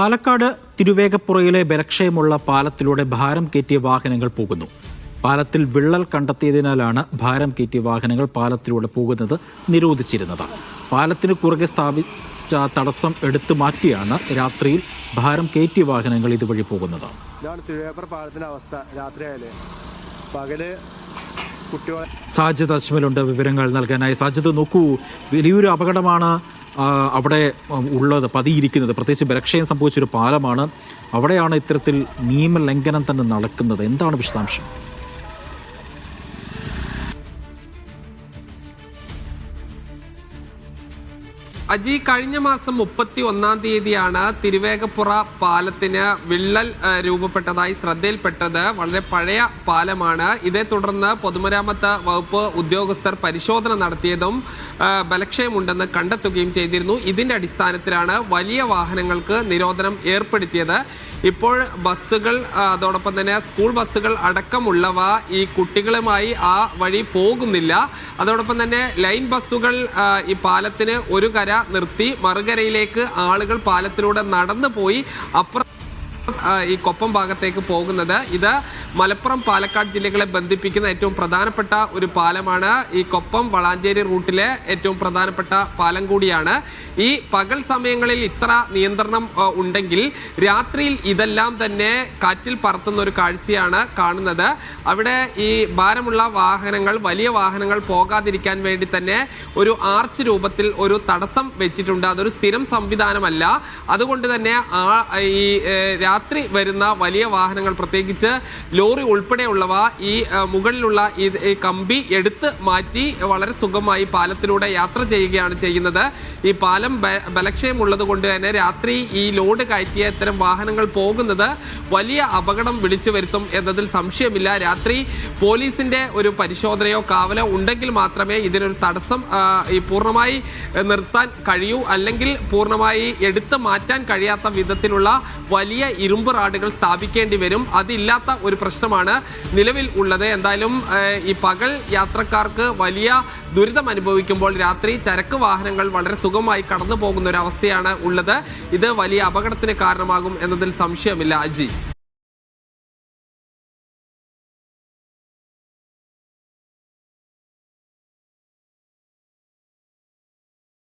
പാലക്കാട് തിരുവേഗപ്പുറയിലെ ബലക്ഷയമുള്ള പാലത്തിലൂടെ ഭാരം കയറ്റിയ വാഹനങ്ങൾ പോകുന്നു. പാലത്തിൽ വിള്ളൽ കണ്ടെത്തിയതിനാലാണ് ഭാരം കയറ്റിയ വാഹനങ്ങൾ പാലത്തിലൂടെ പോകുന്നത് നിരോധിച്ചിരുന്നത്. പാലത്തിന് കുറുകെ സ്ഥാപിച്ച തടസ്സം എടുത്തു മാറ്റിയാണ് രാത്രിയിൽ ഭാരം കയറ്റിയ വാഹനങ്ങൾ ഇതുവഴി പോകുന്നത്. ഇതാണ് തിരുവേപ്പർ പാലത്തിന്റെ അവസ്ഥ രാത്രിയായാലേ. പകൽ കുട്ടികളെ സാജിദ് അജ്മലുണ്ട് വിവരങ്ങൾ നൽകാനായി. സാജിദ് നോക്കൂ വലിയൊരു അപകടമാണ് അവിടെ ഉള്ളത് പതിയിരിക്കുന്നത്. പ്രത്യേകിച്ച് ബലക്ഷയം സംഭവിച്ചൊരു പാലമാണ്. അവിടെയാണ് ഇത്തരത്തിൽ നിയമലംഘനം തന്നെ നടക്കുന്നത്. എന്താണ് വിശദാംശം? അജി കഴിഞ്ഞ മാസം മുപ്പത്തി ഒന്നാം തീയതിയാണ് തിരുവേഗപ്പുറ പാലത്തിന് വിള്ളൽ രൂപപ്പെട്ടതായി ശ്രദ്ധയിൽപ്പെട്ടത്. വളരെ പഴയ പാലമാണ്. ഇതേ തുടർന്ന് പൊതുമരാമത്ത് വകുപ്പ് ഉദ്യോഗസ്ഥർ പരിശോധന നടത്തിയതും ബലക്ഷയമുണ്ടെന്ന് കണ്ടെത്തുകയും ചെയ്തിരുന്നു. ഇതിന്റെ അടിസ്ഥാനത്തിലാണ് വലിയ വാഹനങ്ങൾക്ക് നിരോധനം ഏർപ്പെടുത്തിയത്. ഇപ്പോൾ ബസ്സുകൾ അതോടൊപ്പം തന്നെ സ്കൂൾ ബസ്സുകൾ അടക്കമുള്ളവ ഈ കുട്ടികളുമായി ആ വഴി പോകുന്നില്ല. അതോടൊപ്പം തന്നെ ലൈൻ ബസ്സുകൾ ഈ പാലത്തിന് ഒരു കര നിർത്തി മറുകരയിലേക്ക് ആളുകൾ പാലത്തിലൂടെ നടന്നു പോയി അപ്പുറം ഈ കൊപ്പം ഭാഗത്തേക്ക് പോകുന്നത്. ഇത് മലപ്പുറം പാലക്കാട് ജില്ലകളെ ബന്ധിപ്പിക്കുന്ന ഏറ്റവും പ്രധാനപ്പെട്ട ഒരു പാലമാണ് ഈ കൊപ്പം വളാഞ്ചേരി റൂട്ടിലെ ഏറ്റവും പ്രധാനപ്പെട്ട പാലം കൂടിയാണ്. ഈ പകൽ സമയങ്ങളിൽ ഇത്ര നിയന്ത്രണം ഉണ്ടെങ്കിൽ രാത്രിയിൽ ഇതെല്ലാം തന്നെ കാറ്റിൽ പറത്തുന്ന ഒരു കാഴ്ചയാണ് കാണുന്നത്. അവിടെ ഈ ഭാരമുള്ള വാഹനങ്ങൾ വലിയ വാഹനങ്ങൾ പോകാതിരിക്കാൻ വേണ്ടി തന്നെ ഒരു ആർച്ച് രൂപത്തിൽ ഒരു തടസ്സം വെച്ചിട്ടുണ്ട്. അതൊരു സ്ഥിരം സംവിധാനമല്ല. അതുകൊണ്ട് തന്നെ ഈ രാത്രി വരുന്ന വലിയ വാഹനങ്ങൾ പ്രത്യേകിച്ച് ലോറി ഉൾപ്പെടെയുള്ളവ ഈ മുകളിലുള്ള ഈ കമ്പി എടുത്ത് മാറ്റി വളരെ സുഖമായി പാലത്തിലൂടെ യാത്ര ചെയ്യുകയാണ് ചെയ്യുന്നത്. ഈ പാലം ബലക്ഷയമുള്ളത് കൊണ്ട് തന്നെ രാത്രി ഈ ലോഡ് കയറ്റിയ ഇത്തരം വാഹനങ്ങൾ പോകുന്നത് വലിയ അപകടം വിളിച്ചു വരുത്തും എന്നതിൽ സംശയമില്ല. രാത്രി പോലീസിന്റെ ഒരു പരിശോധനയോ കാവലോ ഉണ്ടെങ്കിൽ മാത്രമേ ഇതിനൊരു തടസ്സം ഈ പൂർണമായി നിർത്താൻ കഴിയൂ. അല്ലെങ്കിൽ പൂർണമായി എടുത്തു മാറ്റാൻ കഴിയാത്ത വിധത്തിലുള്ള വലിയ ഇരുമ്പ് റാഡുകൾ സ്ഥാപിക്കേണ്ടി വരും. അതില്ലാത്ത ഒരു പ്രശ്നമാണ് നിലവിൽ ഉള്ളത്. എന്തായാലും ഈ പകൽ യാത്രക്കാർക്ക് വലിയ ദുരിതം അനുഭവിക്കുമ്പോൾ രാത്രി ചരക്ക് വാഹനങ്ങൾ വളരെ സുഖമായി കടന്നു പോകുന്ന ഒരു അവസ്ഥയാണ് ഉള്ളത്. ഇത് വലിയ അപകടത്തിന് കാരണമാകും എന്നതിൽ സംശയമില്ല. അജി.